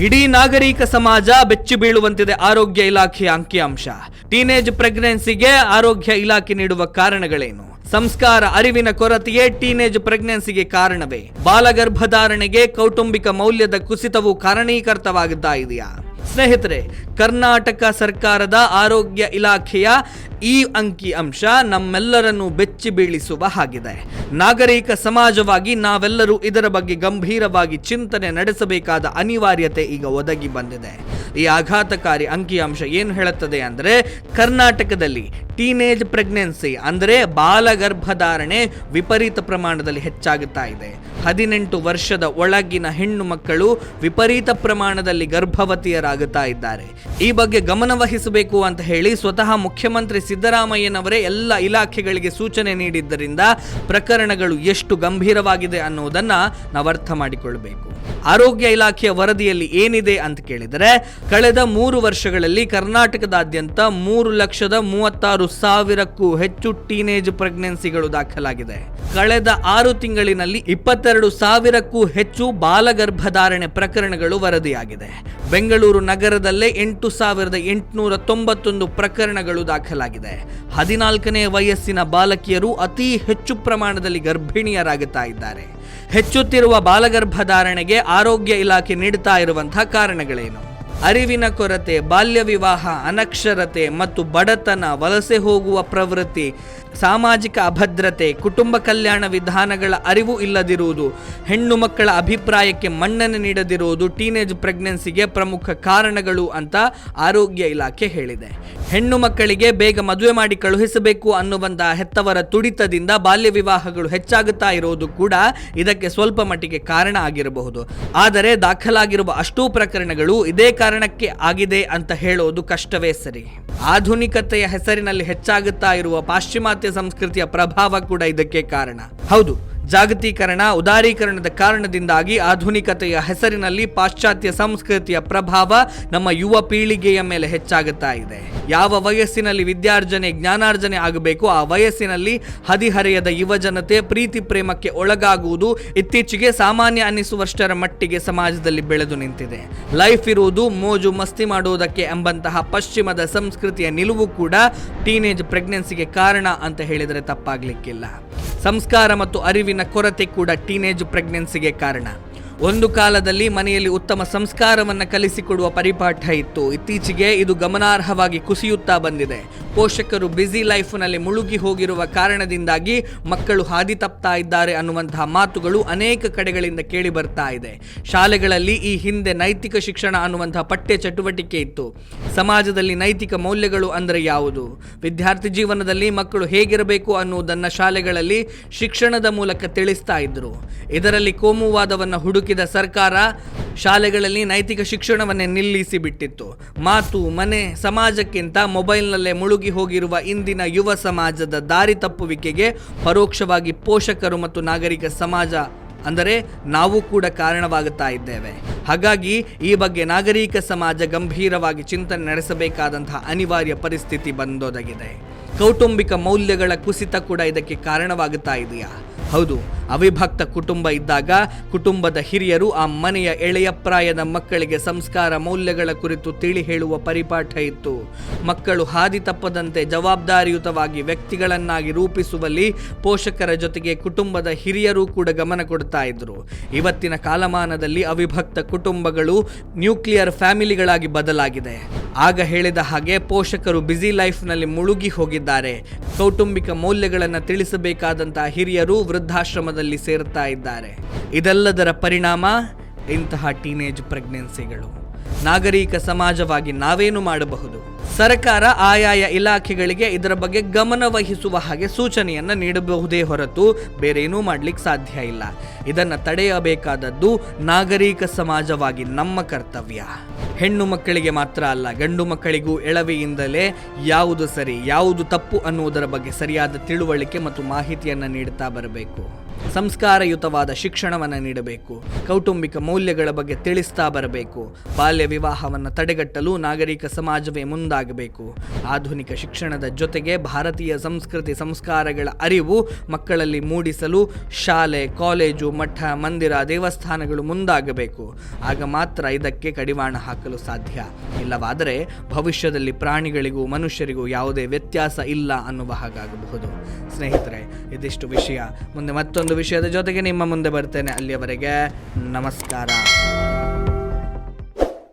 ಇಡೀ ನಾಗರಿಕ ಸಮಾಜ ಬೆಚ್ಚಿ ಬೀಳುವಂತಿದೆ ಆರೋಗ್ಯ ಇಲಾಖೆಯ ಅಂಕಿಅಂಶ. ಟೀನೇಜ್ ಪ್ರೆಗ್ನೆನ್ಸಿಗೆ ಆರೋಗ್ಯ ಇಲಾಖೆ ನೀಡುವ ಕಾರಣಗಳೇನು? ಸಂಸ್ಕಾರ ಅರಿವಿನ ಕೊರತೆಯೇ ಟೀನೇಜ್ ಪ್ರೆಗ್ನೆನ್ಸಿಗೆ ಕಾರಣವೇ? ಬಾಲಗರ್ಭಧಾರಣೆಗೆ ಕೌಟುಂಬಿಕ ಮೌಲ್ಯದ ಕುಸಿತವು ಕಾರಣೀಕರ್ತವಾಗಿದ್ದಾ ಇದೆಯಾ? ಸ್ನೇಹಿತರೆ, ಕರ್ನಾಟಕ ಸರ್ಕಾರದ ಆರೋಗ್ಯ ಇಲಾಖೆಯ ಈ ಅಂಕಿ ಅಂಶ ನಮ್ಮೆಲ್ಲರನ್ನು ಬೆಚ್ಚಿ ಬೀಳಿಸುವ ಹಾಗಿದೆ. ನಾಗರಿಕ ಸಮಾಜವಾಗಿ ನಾವೆಲ್ಲರೂ ಇದರ ಬಗ್ಗೆ ಗಂಭೀರವಾಗಿ ಚಿಂತನೆ ನಡೆಸಬೇಕಾದ ಅನಿವಾರ್ಯತೆ ಈಗ ಒದಗಿ ಬಂದಿದೆ. ಈ ಆಘಾತಕಾರಿ ಅಂಕಿಅಂಶ ಏನು ಹೇಳುತ್ತದೆ ಅಂದರೆ, ಕರ್ನಾಟಕದಲ್ಲಿ ಟೀನೇಜ್ ಪ್ರೆಗ್ನೆನ್ಸಿ ಅಂದರೆ ಬಾಲಗರ್ಭಧಾರಣೆ ವಿಪರೀತ ಪ್ರಮಾಣದಲ್ಲಿ ಹೆಚ್ಚಾಗುತ್ತಾ ಇದೆ. ಹದಿನೆಂಟು ವರ್ಷದ ಒಳಗಿನ ಹೆಣ್ಣು ಮಕ್ಕಳು ವಿಪರೀತ ಪ್ರಮಾಣದಲ್ಲಿ ಗರ್ಭವತಿಯರಾಗುತ್ತಾ ಇದ್ದಾರೆ. ಈ ಬಗ್ಗೆ ಗಮನವಹಿಸಬೇಕು ಅಂತ ಹೇಳಿ ಸ್ವತಃ ಮುಖ್ಯಮಂತ್ರಿ ಸಿದ್ದರಾಮಯ್ಯನವರೇ ಎಲ್ಲ ಇಲಾಖೆಗಳಿಗೆ ಸೂಚನೆ ನೀಡಿದ್ದರಿಂದ ಪ್ರಕರಣಗಳು ಎಷ್ಟು ಗಂಭೀರವಾಗಿದೆ ಅನ್ನುವುದನ್ನ ನಾವು ಅರ್ಥ ಮಾಡಿಕೊಳ್ಳಬೇಕು ಆರೋಗ್ಯ ಇಲಾಖೆಯ ವರದಿಯಲ್ಲಿ ಏನಿದೆ ಅಂತ ಕೇಳಿದರೆ, ಕಳೆದ ಮೂರು ವರ್ಷಗಳಲ್ಲಿ ಕರ್ನಾಟಕದಾದ್ಯಂತ ಮೂರು ಲಕ್ಷದ ಮೂವತ್ತಾರು ಸಾವಿರಕ್ಕೂ ಹೆಚ್ಚು ಟೀನೇಜ್ ಪ್ರೆಗ್ನೆನ್ಸಿಗಳು ದಾಖಲಾಗಿದೆ. ಕಳೆದ ಆರು ತಿಂಗಳಿನಲ್ಲಿ ಇಪ್ಪತ್ತೆರಡು ಸಾವಿರಕ್ಕೂ ಹೆಚ್ಚು ಬಾಲಗರ್ಭಧಾರಣೆ ಪ್ರಕರಣಗಳು ವರದಿಯಾಗಿದೆ. ಬೆಂಗಳೂರು ನಗರದಲ್ಲೇ ಎಂಟು ಸಾವಿರದ ಎಂಟುನೂರ ತೊಂಬತ್ತೊಂದು ಪ್ರಕರಣಗಳು ದಾಖಲಾಗಿದೆ. ಹದಿನಾಲ್ಕನೇ ವಯಸ್ಸಿನ ಬಾಲಕಿಯರು ಅತಿ ಹೆಚ್ಚು ಪ್ರಮಾಣದಲ್ಲಿ ಗರ್ಭಿಣಿಯರಾಗುತ್ತಾ ಇದ್ದಾರೆ. ಹೆಚ್ಚುತ್ತಿರುವ ಬಾಲಗರ್ಭಧಾರಣೆಗೆ ಆರೋಗ್ಯ ಇಲಾಖೆ ನೀಡುತ್ತಾ ಇರುವಂತಹ ಕಾರಣಗಳೇನು? ಅರಿವಿನ ಕೊರತೆ ಬಾಲ್ಯ ವಿವಾಹ ಅನಕ್ಷರತೆ ಮತ್ತು ಬಡತನ, ವಲಸೆ ಹೋಗುವ ಪ್ರವೃತ್ತಿ, ಸಾಮಾಜಿಕ ಅಭದ್ರತೆ, ಕುಟುಂಬ ಕಲ್ಯಾಣ ವಿಧಾನಗಳ ಅರಿವು ಇಲ್ಲದಿರುವುದು, ಹೆಣ್ಣು ಮಕ್ಕಳ ಅಭಿಪ್ರಾಯಕ್ಕೆ ಮನ್ನಣೆ ನೀಡದಿರುವುದು, ಟೀನೇಜ್ ಪ್ರೆಗ್ನೆನ್ಸಿಗೆ ಪ್ರಮುಖ ಕಾರಣಗಳು ಅಂತ ಆರೋಗ್ಯ ಇಲಾಖೆ ಹೇಳಿದೆ. ಹೆಣ್ಣು ಮಕ್ಕಳಿಗೆ ಬೇಗ ಮದುವೆ ಮಾಡಿ ಕಳುಹಿಸಬೇಕು ಅನ್ನುವಂತಹ ಹೆತ್ತವರ ತುಡಿತದಿಂದ ಬಾಲ್ಯ ವಿವಾಹಗಳು ಹೆಚ್ಚಾಗುತ್ತಾ ಇರುವುದು ಕೂಡ ಇದಕ್ಕೆ ಸ್ವಲ್ಪ ಮಟ್ಟಿಗೆ ಕಾರಣ ಆಗಿರಬಹುದು. ಆದರೆ ದಾಖಲಾಗಿರುವ ಅಷ್ಟೂ ಪ್ರಕರಣಗಳು ಇದೇ ಕಾರಣಕ್ಕೆ ಆಗಿದೆ ಅಂತ ಹೇಳೋದು ಕಷ್ಟವೇ ಸರಿ. ಆಧುನಿಕತೆಯ ಹೆಸರಿನಲ್ಲಿ ಹೆಚ್ಚಾಗುತ್ತಾ ಇರುವ ಪಾಶ್ಚಿಮಾತ್ಯ ಸಂಸ್ಕೃತಿಯ ಪ್ರಭಾವ ಕೂಡ ಇದಕ್ಕೆ ಕಾರಣ. ಹೌದು, ಜಾಗತೀಕರಣ, ಉದಾರೀಕರಣದ ಕಾರಣದಿಂದಾಗಿ ಆಧುನಿಕತೆಯ ಹೆಸರಿನಲ್ಲಿ ಪಾಶ್ಚಾತ್ಯ ಸಂಸ್ಕೃತಿಯ ಪ್ರಭಾವ ನಮ್ಮ ಯುವ ಪೀಳಿಗೆಯ ಮೇಲೆ ಹೆಚ್ಚಾಗುತ್ತಾ ಇದೆ. ಯಾವ ವಯಸ್ಸಿನಲ್ಲಿ ವಿದ್ಯಾರ್ಜನೆ, ಜ್ಞಾನಾರ್ಜನೆ ಆಗಬೇಕು, ಆ ವಯಸ್ಸಿನಲ್ಲಿ ಹದಿಹರೆಯದ ಯುವ ಜನತೆ ಪ್ರೀತಿ ಪ್ರೇಮಕ್ಕೆ ಒಳಗಾಗುವುದು ಇತ್ತೀಚೆಗೆ ಸಾಮಾನ್ಯ ಅನ್ನಿಸುವಷ್ಟರ ಮಟ್ಟಿಗೆ ಸಮಾಜದಲ್ಲಿ ಬೆಳೆದು ನಿಂತಿದೆ. ಲೈಫ್ ಇರುವುದು ಮೋಜು ಮಸ್ತಿ ಮಾಡುವುದಕ್ಕೆ ಎಂಬಂತಹ ಪಶ್ಚಿಮದ ಸಂಸ್ಕೃತಿಯ ನಿಲುವು ಕೂಡ ಟೀನೇಜ್ ಪ್ರೆಗ್ನೆನ್ಸಿಗೆ ಕಾರಣ ಅಂತ ಹೇಳಿದರೆ ತಪ್ಪಾಗ್ಲಿಕ್ಕಿಲ್ಲ. ಸಂಸ್ಕಾರ ಮತ್ತು ಅರಿವಿನ ಕೊರತೆ ಕೂಡ ಟೀನೇಜ್ ಪ್ರೆಗ್ನೆನ್ಸಿಗೆ ಕಾರಣ. ಒಂದು ಕಾಲದಲ್ಲಿ ಮನೆಯಲ್ಲಿ ಉತ್ತಮ ಸಂಸ್ಕಾರವನ್ನು ಕಲಿಸಿಕೊಡುವ ಪರಿಪಾಠ ಇತ್ತು. ಇತ್ತೀಚೆಗೆ ಇದು ಗಮನಾರ್ಹವಾಗಿ ಕುಸಿಯುತ್ತಾ ಬಂದಿದೆ. ಪೋಷಕರು ಬ್ಯುಸಿ ಲೈಫ್ನಲ್ಲಿ ಮುಳುಗಿ ಹೋಗಿರುವ ಕಾರಣದಿಂದಾಗಿ ಮಕ್ಕಳು ಹಾದಿ ತಪ್ತಾ ಇದ್ದಾರೆ ಅನ್ನುವಂತಹ ಮಾತುಗಳು ಅನೇಕ ಕಡೆಗಳಿಂದ ಕೇಳಿ ಬರ್ತಾ ಇದೆ. ಶಾಲೆಗಳಲ್ಲಿ ಈ ಹಿಂದೆ ನೈತಿಕ ಶಿಕ್ಷಣ ಅನ್ನುವಂತಹ ಪಠ್ಯ ಚಟುವಟಿಕೆ ಇತ್ತು. ಸಮಾಜದಲ್ಲಿ ನೈತಿಕ ಮೌಲ್ಯಗಳು ಅಂದರೆ ಯಾವುದು? ವಿದ್ಯಾರ್ಥಿ ಜೀವನದಲ್ಲಿ ಮಕ್ಕಳು ಹೇಗಿರಬೇಕು ಅನ್ನುವುದನ್ನು ಶಾಲೆಗಳಲ್ಲಿ ಶಿಕ್ಷಣದ ಮೂಲಕ ತಿಳಿಸ್ತಾ ಇದ್ರು. ಇದರಲ್ಲಿ ಕೋಮುವಾದವನ್ನು ಹುಡುಕಿದ ಸರ್ಕಾರ ಶಾಲೆಗಳಲ್ಲಿ ನೈತಿಕ ಶಿಕ್ಷಣವನ್ನೇ ನಿಲ್ಲಿಸಿ ಬಿಟ್ಟಿತ್ತು ಮಾತು, ಮನೆ, ಸಮಾಜಕ್ಕಿಂತ ಮೊಬೈಲ್ನಲ್ಲೇ ಮುಳುಗಿ ಹೋಗಿರುವ ಇಂದಿನ ಯುವ ಸಮಾಜದ ದಾರಿ ತಪ್ಪುವಿಕೆಗೆ ಪರೋಕ್ಷವಾಗಿ ಪೋಷಕರು ಮತ್ತು ನಾಗರಿಕ ಸಮಾಜ, ಅಂದರೆ ನಾವು ಕೂಡ ಕಾರಣವಾಗುತ್ತಾ ಇದ್ದೇವೆ. ಹಾಗಾಗಿ ಈ ಬಗ್ಗೆ ನಾಗರಿಕ ಸಮಾಜ ಗಂಭೀರವಾಗಿ ಚಿಂತನೆ ನಡೆಸಬೇಕಾದಂತಹ ಅನಿವಾರ್ಯ ಪರಿಸ್ಥಿತಿ ಬಂದೊದಗಿದೆ. ಕೌಟುಂಬಿಕ ಮೌಲ್ಯಗಳ ಕುಸಿತ ಕೂಡ ಇದಕ್ಕೆ ಕಾರಣವಾಗುತ್ತಾ ಇದೆಯಾ? ಹೌದು ಅವಿಭಕ್ತ ಕುಟುಂಬ ಇದ್ದಾಗ ಕುಟುಂಬದ ಹಿರಿಯರು ಆ ಮನೆಯ ಎಳೆಯ ಪ್ರಾಯದ ಮಕ್ಕಳಿಗೆ ಸಂಸ್ಕಾರ ಮೌಲ್ಯಗಳ ಕುರಿತು ತಿಳಿ ಹೇಳುವ ಪರಿಪಾಠ ಇತ್ತು. ಮಕ್ಕಳು ಹಾದಿ ತಪ್ಪದಂತೆ ಜವಾಬ್ದಾರಿಯುತವಾಗಿ ವ್ಯಕ್ತಿಗಳನ್ನಾಗಿ ರೂಪಿಸುವಲ್ಲಿ ಪೋಷಕರ ಜೊತೆಗೆ ಕುಟುಂಬದ ಹಿರಿಯರು ಕೂಡ ಗಮನ ಕೊಡ್ತಾ ಇದ್ರು. ಇವತ್ತಿನ ಕಾಲಮಾನದಲ್ಲಿ ಅವಿಭಕ್ತ ಕುಟುಂಬಗಳು ನ್ಯೂಕ್ಲಿಯರ್ ಫ್ಯಾಮಿಲಿಗಳಾಗಿ ಬದಲಾಗಿದೆ. ಆಗ ಹೇಳಿದ ಹಾಗೆ ಪೋಷಕರು ಬ್ಯುಸಿ ಲೈಫ್ನಲ್ಲಿ ಮುಳುಗಿ ಹೋಗಿದ್ದಾರೆ. ಕೌಟುಂಬಿಕ ಮೌಲ್ಯಗಳನ್ನು ತಿಳಿಸಬೇಕಾದಂತಹ ಹಿರಿಯರು ವೃದ್ಧಾಶ್ರಮದಲ್ಲಿ ಸೇರ್ತಾ ಇದ್ದಾರೆ. ಇದೆಲ್ಲದರ ಪರಿಣಾಮ ಇಂತಹ ಟೀನೇಜ್ ಪ್ರೆಗ್ನೆನ್ಸಿಗಳು. ನಾಗರಿಕ ಸಮಾಜವಾಗಿ ನಾವೇನು ಮಾಡಬಹುದು? ಸರ್ಕಾರ ಆಯಾಯ ಇಲಾಖೆಗಳಿಗೆ ಇದರ ಬಗ್ಗೆ ಗಮನ ವಹಿಸುವ ಹಾಗೆ ಸೂಚನೆಯನ್ನು ನೀಡಬಹುದೇ ಹೊರತು ಬೇರೇನೂ ಮಾಡಲಿಕ್ಕೆ ಸಾಧ್ಯ ಇಲ್ಲ. ಇದನ್ನು ತಡೆಯಬೇಕಾದದ್ದು ನಾಗರಿಕ ಸಮಾಜವಾಗಿ ನಮ್ಮ ಕರ್ತವ್ಯ. ಹೆಣ್ಣು ಮಕ್ಕಳಿಗೆ ಮಾತ್ರ ಅಲ್ಲ, ಗಂಡು ಮಕ್ಕಳಿಗೂ ಎಳವೆಯಿಂದಲೇ ಯಾವುದು ಸರಿ, ಯಾವುದು ತಪ್ಪು ಅನ್ನುವುದರ ಬಗ್ಗೆ ಸರಿಯಾದ ತಿಳುವಳಿಕೆ ಮತ್ತು ಮಾಹಿತಿಯನ್ನು ನೀಡುತ್ತಾ ಬರಬೇಕು. ಸಂಸ್ಕಾರಯುತವಾದ ಶಿಕ್ಷಣವನ್ನು ನೀಡಬೇಕು. ಕೌಟುಂಬಿಕ ಮೌಲ್ಯಗಳ ಬಗ್ಗೆ ತಿಳಿಸ್ತಾ ಬರಬೇಕು. ಬಾಲ್ಯ ವಿವಾಹವನ್ನು ತಡೆಗಟ್ಟಲು ನಾಗರಿಕ ಸಮಾಜವೇ ಮುಂದಾಗಬೇಕು. ಆಧುನಿಕ ಶಿಕ್ಷಣದ ಜೊತೆಗೆ ಭಾರತೀಯ ಸಂಸ್ಕೃತಿ ಸಂಸ್ಕಾರಗಳ ಅರಿವು ಮಕ್ಕಳಲ್ಲಿ ಮೂಡಿಸಲು ಶಾಲೆ, ಕಾಲೇಜು, ಮಠ, ಮಂದಿರ, ದೇವಸ್ಥಾನಗಳು ಮುಂದಾಗಬೇಕು. ಆಗ ಮಾತ್ರ ಇದಕ್ಕೆ ಕಡಿವಾಣ ಹಾಕಲು ಸಾಧ್ಯ. ಇಲ್ಲವಾದರೆ ಭವಿಷ್ಯದಲ್ಲಿ ಪ್ರಾಣಿಗಳಿಗೂ ಮನುಷ್ಯರಿಗೂ ಯಾವುದೇ ವ್ಯತ್ಯಾಸ ಇಲ್ಲ ಅನ್ನುವ ಹಾಗಾಗಬಹುದು. ಸ್ನೇಹಿತರೆ, ಇದಿಷ್ಟು ವಿಷಯ. ಮುಂದೆ ಮತ್ತೊಂದು ವಿಷಯದ ಜೊತೆಗೆ ನಿಮ್ಮ ಮುಂದೆ ಬರ್ತೇನೆ ಅಲ್ಲಿಯವರೆಗೆ. ನಮಸ್ಕಾರ.